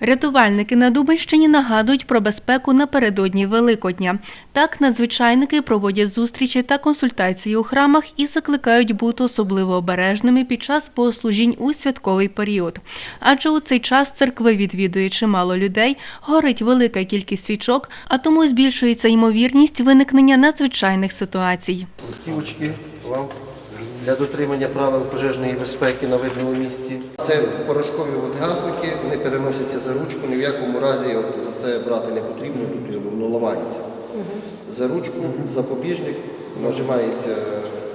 Рятувальники на Дубинщині нагадують про безпеку напередодні Великодня. Так, надзвичайники проводять зустрічі та консультації у храмах і закликають бути особливо обережними під час богослужінь у святковий період. Адже у цей час церкви відвідує чимало людей, горить велика кількість свічок, а тому збільшується ймовірність виникнення надзвичайних ситуацій. листівочки вам для дотримання правил пожежної безпеки на видному місці. Це порошкові водгасники, вони переносяться за ручку, ні в якому разі от, за це брати не потрібно, тут воно ламається. За ручку, запобіжник, нажимається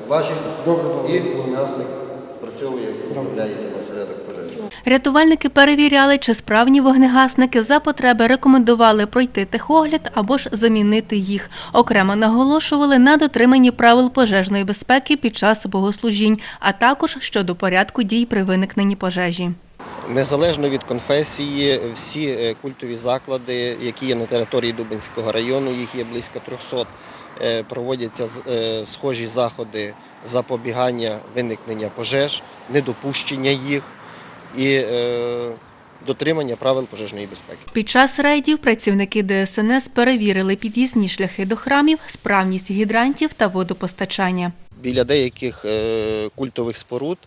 важіль і вогнегасник працьовує, виявляється на осередок пожежі. Рятувальники перевіряли, чи справні вогнегасники за потреби рекомендували пройти техогляд або ж замінити їх. Окремо наголошували на дотриманні правил пожежної безпеки під час богослужінь, а також щодо порядку дій при виникненні пожежі. Незалежно від конфесії, всі е, культові заклади, які є на території Дубинського району, їх є близько 300, е, проводяться е, схожі заходи запобігання виникнення пожеж, недопущення їх і е, дотримання правил пожежної безпеки. Під час рейдів працівники ДСНС перевірили під'їзні шляхи до храмів, справність гідрантів та водопостачання. Біля деяких е, культових споруд,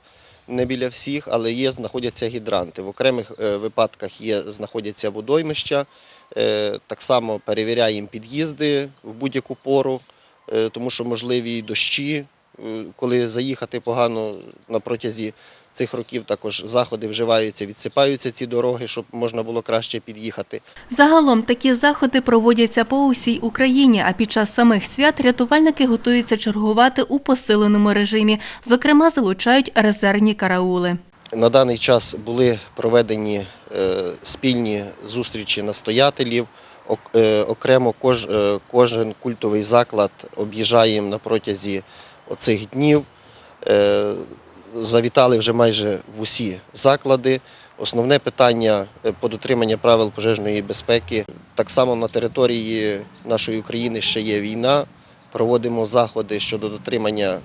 не біля всіх, але є, знаходяться гідранти. В окремих е, випадках є, знаходяться водоймища. Так само перевіряємо під'їзди в будь-яку пору, тому що можливі дощі, коли заїхати погано на протязі цих років також заходи вживаються, відсипаються ці дороги, щоб можна було краще під'їхати. Загалом такі заходи проводяться по усій Україні, а під час самих свят рятувальники готуються чергувати у посиленому режимі. Зокрема, залучають резервні караули. На даний час були проведені е, спільні зустрічі настоятелів. Е, Окремо е, кожен культовий заклад об'їжджаємо на протязі оцих днів. Завітали вже майже в усі заклади. Основне питання е, по дотриманню правил пожежної безпеки. Так само на території нашої України ще є війна. Проводимо заходи щодо дотримання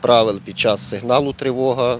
правил під час сигналу тривога.